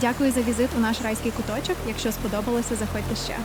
Дякую за візит у наш райський куточок. Якщо сподобалося, заходьте ще.